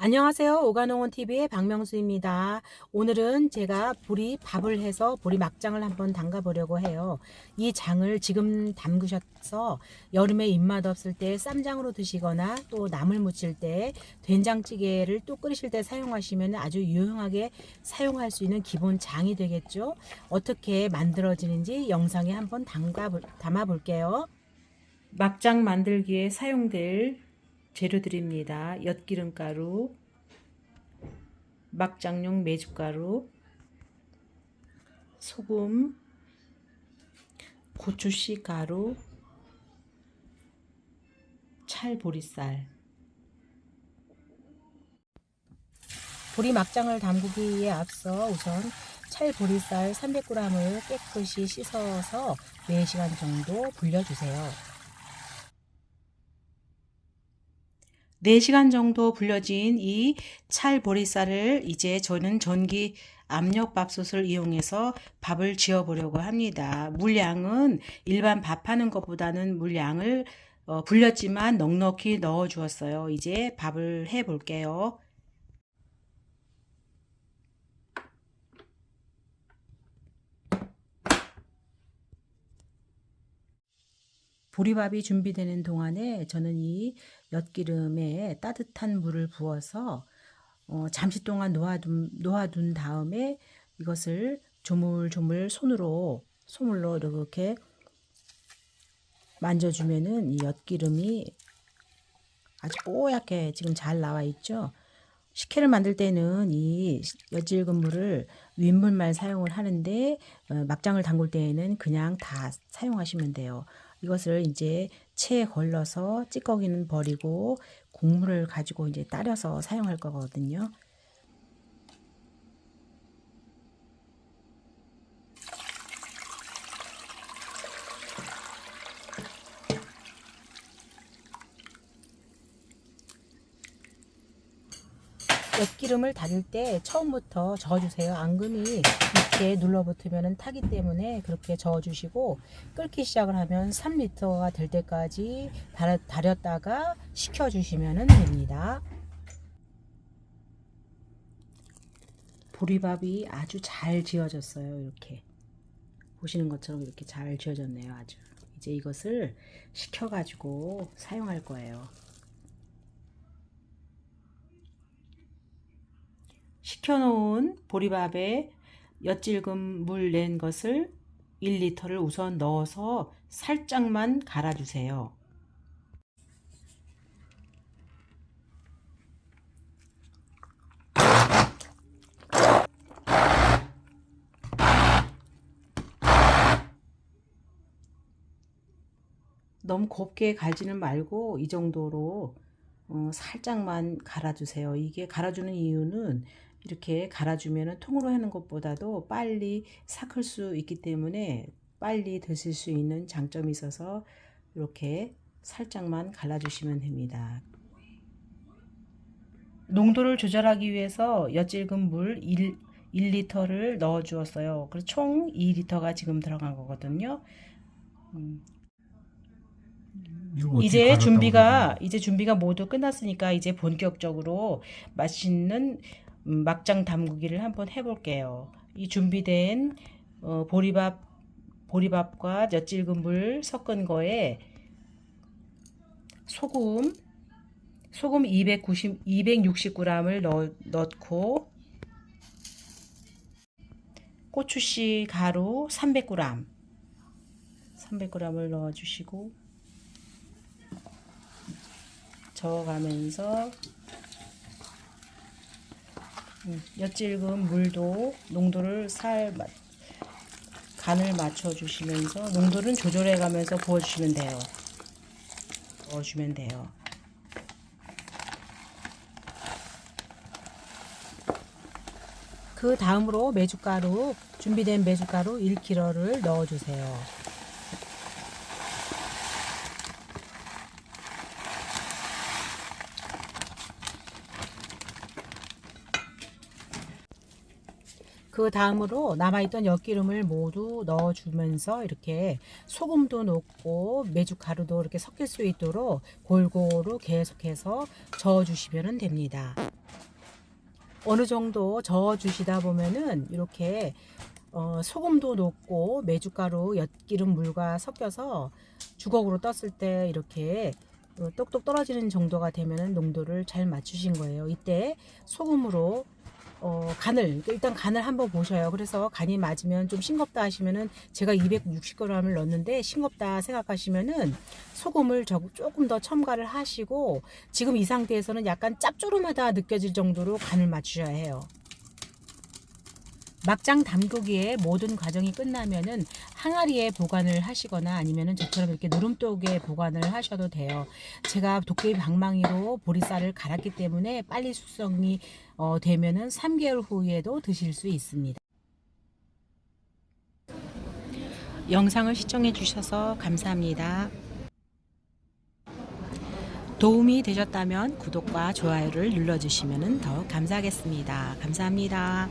안녕하세요. 오가농원 TV의 박명수입니다. 오늘은 제가 보리 밥을 해서 보리 막장을 한번 담가 보려고 해요. 이 장을 지금 담그셔서 여름에 입맛 없을 때 쌈장으로 드시거나 또 나물 무칠 때 된장찌개를 또 끓이실 때 사용하시면 아주 유용하게 사용할 수 있는 기본 장이 되겠죠. 어떻게 만들어지는지 영상에 한번 담가 담아 볼게요. 막장 만들기에 사용될 재료들입니다. 엿기름가루, 막장용 메주가루, 소금, 고추씨 가루, 찰보리쌀. 보리 막장을 담그기 에 앞서 우선 찰보리쌀 300g을 깨끗이 씻어서 4시간 정도 불려주세요. 4시간 정도 불려진 이 찰보리쌀을 이제 저는 전기 압력밥솥을 이용해서 밥을 지어 보려고 합니다. 물량은 일반 밥하는 것보다는 물량을 어, 불렸지만 넉넉히 넣어 주었어요. 이제 밥을 해 볼게요. 보리밥이 준비되는 동안에 저는 이 엿기름에 따뜻한 물을 부어서 어, 잠시 동안 놓아둔, 놓아둔 다음에 이것을 조물조물 손으로 소물로 이렇게 만져주면은 이 엿기름이 아주 뽀얗게 지금 잘 나와 있죠. 식혜를 만들 때는 이 엿질근 물을 윗물만 사용을 하는데 어, 막장을 담글 때에는 그냥 다 사용하시면 돼요. 이것을 이제 체에 걸러서 찌꺼기는 버리고 국물을 가지고 이제 따려서 사용할 거거든요. 엿기름을 다릴 때 처음부터 저어주세요. 앙금이 이렇게 눌러붙으면 타기 때문에 그렇게 저어주시고 끓기 시작을 하면 3리터가 될 때까지 다렸다가 식혀주시면 됩니다. 보리밥이 아주 잘 지어졌어요. 이렇게 보시는 것처럼 이렇게 잘 지어졌네요. 아주 이제 이것을 식혀가지고 사용할 거예요. 식혀놓은 보리밥에 엿질금 물 낸 것을 1리터를 우선 넣어서 살짝만 갈아주세요. 너무 곱게 갈지는 말고 이 정도로 어, 살짝만 갈아주세요. 이게 갈아주는 이유는 이렇게 갈아주면 통으로 하는 것보다도 빨리 삭을 수 있기 때문에 빨리 드실 수 있는 장점이 있어서 이렇게 살짝만 갈아주시면 됩니다. 농도를 조절하기 위해서 엿질근 물 1, 1리터를 넣어 주었어요. 그래서 총 2리터가 지금 들어간 거거든요. 음, 이제 준비가 이제 준비가 모두 끝났으니까 이제 본격적으로 맛있는 음, 막장 담그기를 한번 해볼게요. 이 준비된 어, 보리밥 보리밥과 엿질근 물 섞은 거에 소금 소금 290 260g을 넣, 넣고 고추씨 가루 300g 300g을 넣어 주시고 저어가면서 음, 엿질금 물도 농도를 살 간을 맞춰 주시면서 농도는 조절해 가면서 부어 주시면 돼요. 부어 주면 돼요. 그 다음으로 메주가루 준비된 메주가루 1kg를 넣어 주세요. 그 다음으로 남아있던 엿기름을 모두 넣어주면서 이렇게 소금도 넣고 메주가루도 이렇게 섞일 수 있도록 골고루 계속해서 저어주시면 됩니다. 어느 정도 저어 주시다 보면은 이렇게 어, 소금도 녹고 메주가루, 엿기름 물과 섞여서 주걱으로 떴을 때 이렇게 어, 똑똑 떨어지는 정도가 되면은 농도를 잘 맞추신 거예요. 이때 소금으로 어, 간을 일단 간을 한번 보셔요. 그래서 간이 맞으면 좀 싱겁다 하시면은 제가 260g을 넣었는데 싱겁다 생각하시면은 소금을 저- 조금 더 첨가를 하시고 지금 이 상태에서는 약간 짭조름하다 느껴질 정도로 간을 맞추셔야 해요. 막장 담그기에 모든 과정이 끝나면은 항아리에 보관을 하시거나 아니면은 저처럼 이렇게 누름독에 보관을 하셔도 돼요. 제가 도깨비 방망이로 보리쌀을 갈았기 때문에 빨리 숙성이 어, 되면은 3개월 후에도 드실 수 있습니다. 영상을 시청해 주셔서 감사합니다. 도움이 되셨다면 구독과 좋아요를 눌러주시면 더 감사하겠습니다. 감사합니다.